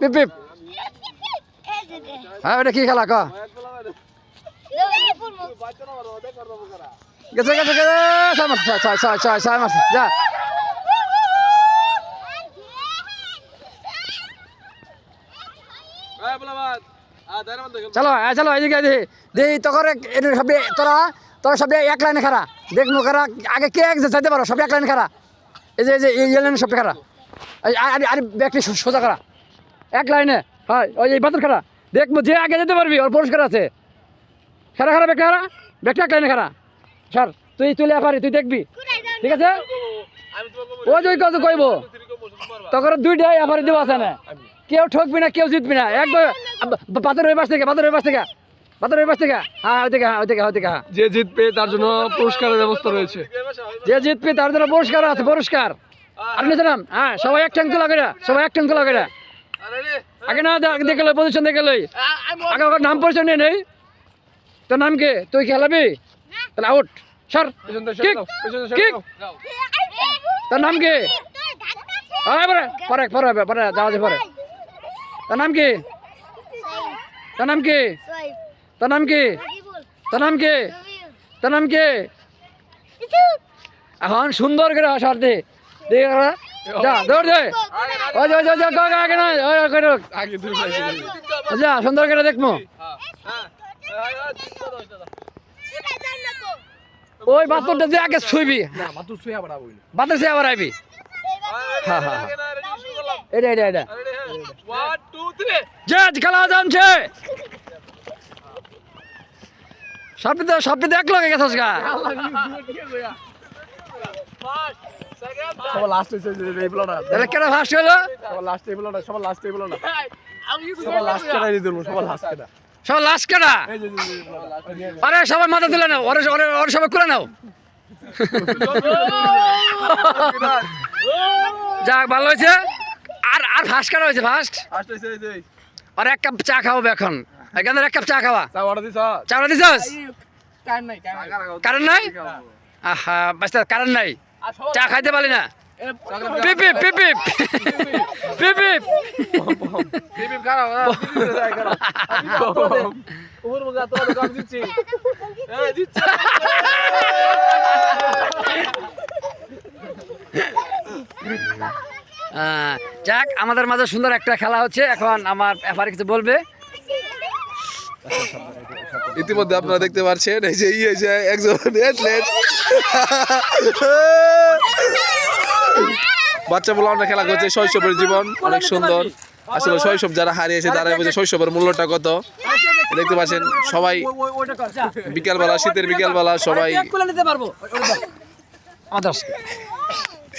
পিপ পিপ। হ্যাঁ ওটা কি খেলা? ক। গেছে গেছে গেছে, ছয় ছয় ছয় মারছে। যা। চলো চলো, এদিকে দেখি তোর সব তোরা তোরা সব এক লাইনে খারা দেখব খারা আগে কে এক যাইতে পারো? সব এক লাইনে খারা এই যে, এই লাইনে সব খারা আর আর সোজা খারা এক লাইনে। হয় ওই এই বাতর খারা দেখব যে আগে যেতে পারবি ওর পুরস্কার আছে। খেলা খারা ব্যাগটা খারা ব্যাগটা এক লাইনে খারা স্যার তুই তুই পারি তুই দেখবি। ঠিক আছে? ও যদি কত কইবো তখন দুইটাই এফারি দেবো আছে না। কেউ ঠকবি না কেউ জিতবি না। একবার পাথর ওই পাশ থেকে পাথর ওই পাশ থেকে। পাথর ওই পাশ থেকে। হ্যাঁ ওই থেকে হ্যাঁ ওই থেকে হ্যাঁ ওই থেকে হ্যাঁ। যে জিতবে তার জন্য পুরস্কারের ব্যবস্থা রয়েছে। যে জিতবি তার জন্য পুরস্কার আছে পুরস্কার। আর নিয়েছিলাম হ্যাঁ সবাই এক ট্যাঙ্ক তোলা করে সবাই এক ট্যাঙ্ক তোলা করে। আগে না দেখে লই পজিশন দেখে লই আগে ওর নাম পরিচয় নিয়ে নেই। তোর নাম কি? তুই খেলাবি? তাহলে আউট সর। Kick kick. তোর নাম কি? হ্যাঁ পরে পরে পরে হবে, পরে যাওয়া যাবে পরে। তোর নাম কি? তোর নাম কি? তোর নাম কি? তোর নাম কি? তোর নাম কি? এখন সুন্দর করে সর দে। দেখে। যা দৌড় দে। ওই যে, ওই যে, ওই যে, গো, গো, আগে নয়, ওই, ওই, ওই, ওই। আগে দুই পাশে যা সুন্দর করে হ্যাঁ হ্যাঁ দশটা ওই বাতরটা যে আগে শুইবি না আবার আবই বাতর সে আবার আইবি। হ্যাঁ, হ্যাঁ, হ্যাঁ। এটা এটা এটা। খেলা জমছে। তো এক লগে গেছস গা। সবার লাস্ট হয়েছে যে এই বলটা তাহলে কেন ফার্স্ট হলো? সবার লাস্ট এই বলটা সবার লাস্ট এই বলটা সবার লাস্ট দিয়ে দেবো সবার লাস্ট কেটা সব লাস্ট। আরে সবাই মাথা তুলে নাও। ওরে ওরে ওরে সবাই করে নাও। যাক ভালো হয়েছে। আর আর ফার্স্ট কাটা হয়েছে ফার্স্ট হয়েছে আর এক কাপ চা খাওয়াবে এখন। এখানে এক কাপ চা খাওয়া। চা অর্ডার দিছ চাওড়া দিছস? টাইম নাই আহা বাস্তা কারেন্ট নাই। চা খাইতে পারি না। যাক, আমাদের মাঝে সুন্দর একটা খেলা হচ্ছে। এখন আমার ব্যাপারে কিছু বলবে। ইতিমধ্যে আপনারা দেখতে পাচ্ছেন, এই যে ইয়ে যে একজন অ্যাথলেট বাচ্চা বলে অনেক খেলা করছে, শৈশবের জীবন, অনেক সুন্দর। আসলে শৈশব যারা হারিয়েছে তারা বুঝে শৈশবের মূল্যটা কত? দেখতে পাচ্ছেন, সবাই বিকালবেলা, শীতের বিকালবেলা সবাই আমাদের